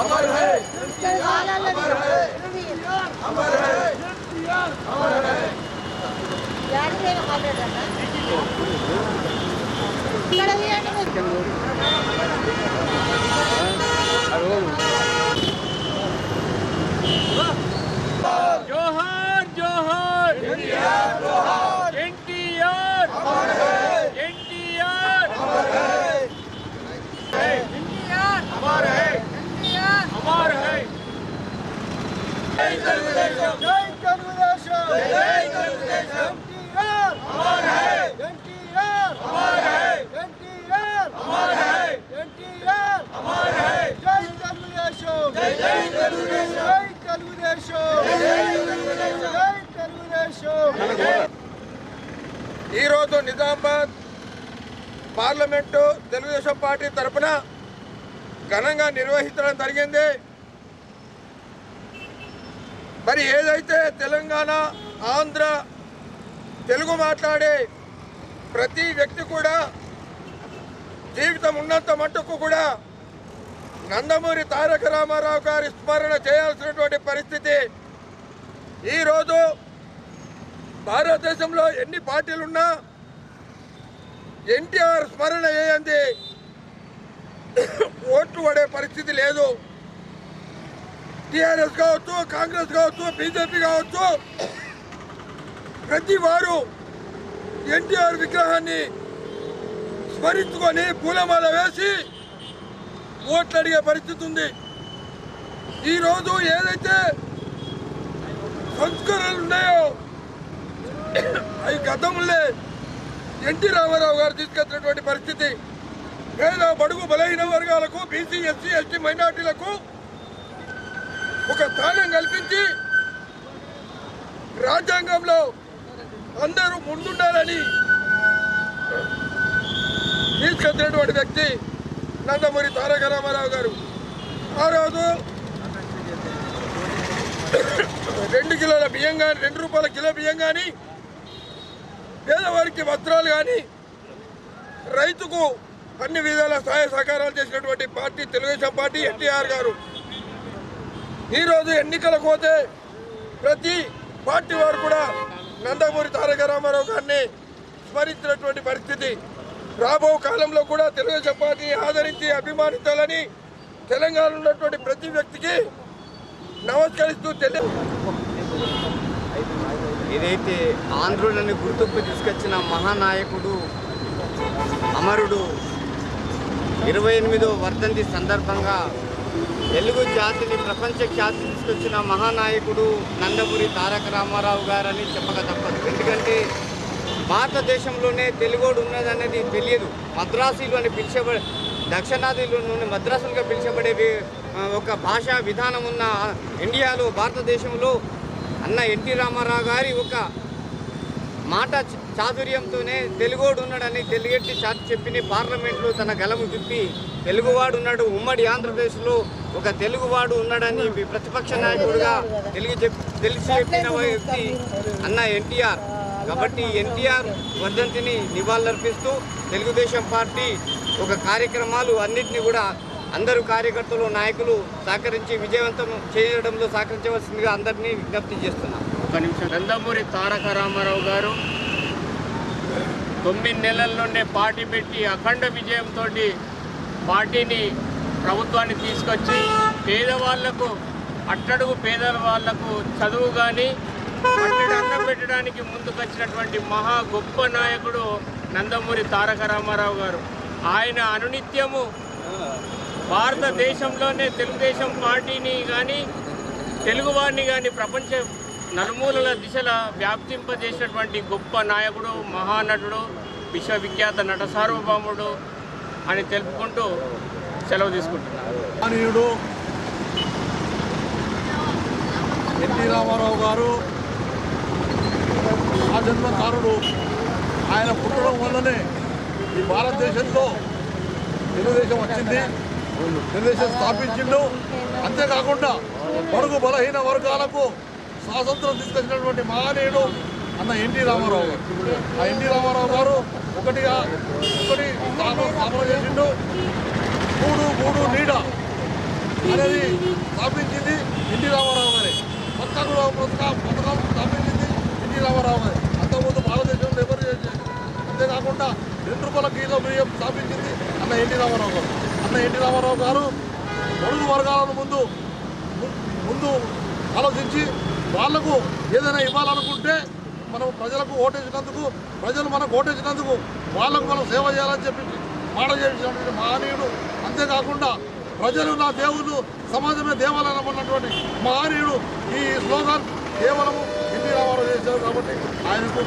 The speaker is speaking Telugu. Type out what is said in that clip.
अमर है अमर है अमर है अमर है यार పార్లమెంటు తెలుగుదేశం పార్టీ తరపున ఘనంగా నిర్వహించడం జరిగింది. మరి ఏదైతే తెలంగాణ ఆంధ్ర తెలుగు మాట్లాడే ప్రతి వ్యక్తి కూడా జీవితం ఉన్నంత మట్టుకు కూడా నందమూరి తారక రామారావు గారి స్మరణ చేయాల్సినటువంటి పరిస్థితి. ఈరోజు భారతదేశంలో ఎన్ని పార్టీలున్నా ఎన్టీఆర్ స్మరణ చేయండి. ఓట్లు పడే పరిస్థితి లేదు. టీఆర్ఎస్ కావచ్చు కాంగ్రెస్ కావచ్చు బీజేపీ కావచ్చు. ప్రతి వారు ఎన్టీఆర్ విగ్రహాన్ని స్మరించుకొని పూలమాల వేసి ఓట్లు అడిగే పరిస్థితి ఉంది. ఈరోజు ఏదైతే సంస్కరణలు ఉన్నాయో అవి గతంలో. ఎన్టీ రామారావు గారు తీసుకొచ్చినటువంటి పరిస్థితి. పేద బడుగు బలహీన వర్గాలకు బీసీ ఎస్సీ ఎస్టీ మైనార్టీలకు ఒక స్థానం కల్పించి రాజ్యాంగంలో అందరూ ముందుండాలని తీసుకొచ్చినటువంటి వ్యక్తి నందమూరి తారక రామారావు గారు. ఆ రోజు రెండు కిలోల బియ్యం కానీ రెండు రూపాయల కిలో బియ్యం కానీ పేదవారికి వస్త్రాలు కానీ రైతుకు అన్ని విధాల సహాయ సహకారాలు చేసినటువంటి పార్టీ తెలుగుదేశం పార్టీ ఎన్టీఆర్ గారు. ఈరోజు ఎన్నికలకు పోతే ప్రతి పార్టీ వారు కూడా నందమూరి తారక రామారావు గారిని స్మరించినటువంటి పరిస్థితి. రాబో కాలంలో కూడా తెలుగుదేశం పార్టీ ఆదరించి అభిమానించాలని తెలంగాణలో ఉన్నటువంటి ప్రతి వ్యక్తికి నమస్కరిస్తూ తెలియ ఏదైతే ఆంధ్రులని గుర్తింపు తీసుకొచ్చిన మహానాయకుడు అమరుడు ఇరవై ఎనిమిదో వర్ధంతి సందర్భంగా తెలుగు జాతిని ప్రపంచ ఖ్యాతి తీసుకొచ్చిన మహానాయకుడు నందమూరి తారక రామారావు గారని చెప్పక తప్పదు. ఎందుకంటే భారతదేశంలోనే తెలుగోడు ఉన్నదనేది తెలియదు. మద్రాసులు అని పిలిచబడే దక్షిణాదిలోని మద్రాసులుగా పిలిచబడే ఒక భాషా విధానం ఉన్న ఇండియాలో భారతదేశంలో అన్న ఎన్టీ రామారావు గారి ఒక మాట చాతుర్యంతోనే తెలుగోడు ఉన్నాడని తెలుగెట్టి చాటి చెప్పిన పార్లమెంట్లో తన గలము తిప్పి తెలుగువాడు ఉన్నాడు. ఉమ్మడి ఆంధ్రప్రదేశ్లో ఒక తెలుగువాడు ఉన్నాడని ప్రతిపక్ష నాయకుడిగా తెలుగు చెప్ తెలిసి చెప్పిన వ్యక్తి అన్న ఎన్టీఆర్. కాబట్టి ఎన్టీఆర్ వర్ధంతిని నివాళులర్పిస్తూ తెలుగుదేశం పార్టీ ఒక కార్యక్రమాలు అన్నింటినీ కూడా అందరూ కార్యకర్తలు నాయకులు సహకరించి విజయవంతం చేయడంలో సహకరించవలసిందిగా అందరినీ విజ్ఞప్తి చేస్తున్నాం. ఒక నిమిషం. నందమూరి తారక రామారావు గారు తొమ్మిది నెలల్లోనే పార్టీ పెట్టి అఖండ విజయంతో పార్టీని ప్రభుత్వాన్ని తీసుకొచ్చి పేదవాళ్ళకు అట్టడుగు పేదల వాళ్ళకు చదువు కానీ అన్నం పెట్టడానికి ముందుకొచ్చినటువంటి మహా గొప్ప నాయకుడు నందమూరి తారక రామారావు గారు. ఆయన అనునిత్యము భారతదేశంలోనే తెలుగుదేశం పార్టీని కానీ తెలుగువారిని కానీ ప్రపంచ నలుమూలల దిశల వ్యాప్తింపజేసినటువంటి గొప్ప నాయకుడు మహానటుడు విశ్వవిఖ్యాత నట సార్వభౌముడు అని తెలుపుకుంటూ సెలవు తీసుకుంటున్నాడు ఎన్టీ రామారావు గారు ఆజన్మకారుడు ఆయన పుట్టడం వల్లనే ఈ భారతదేశంలో తెలుగుదేశం వచ్చింది. తెలుగుదేశం స్థాపించిండు. అంతేకాకుండా బడుగు బలహీన వర్గాలకు స్వాతంత్రం తీసుకొచ్చినటువంటి మహనీయుడు అన్న ఎన్టీ రామారావు గారు. ఆ ఎన్టీ రామారావు గారు ఒకటిగా ఒకటి స్థాపన చేసిండు. మూడు మూడు నీడ అనేది స్థాపించింది ఎన్టీ రామారావు గారే. పథకాలు పథకం పథకం స్థాపించింది ఎన్టీ రామారావు గారు. అంతకుముందు భారతదేశంలో ఎవరు చేసేది? అంతేకాకుండా రెండు రూపాయల గీత బియ్యం స్థాపించింది అన్న ఎన్టీ రామారావు గారు. అన్న ఎన్టీ రామారావు గారు పొరుగు వర్గాలను ముందు ము- ముందు ఆలోచించి వాళ్ళకు ఏదైనా ఇవ్వాలనుకుంటే మనం ప్రజలకు ఓటేసినందుకు ప్రజలు మనకు ఓటేసినందుకు వాళ్ళకు మనం సేవ చేయాలని చెప్పి మాట చేసినటువంటి మహనీయుడు. అంతేకాకుండా ప్రజలు నా దేవుళ్ళు సమాజమే దేవాలయం ఉన్నటువంటి మహనీయుడు ఈ స్లోగాన్ కేవలము ఎన్టీ రామారావు చేశారు కాబట్టి ఆయనకు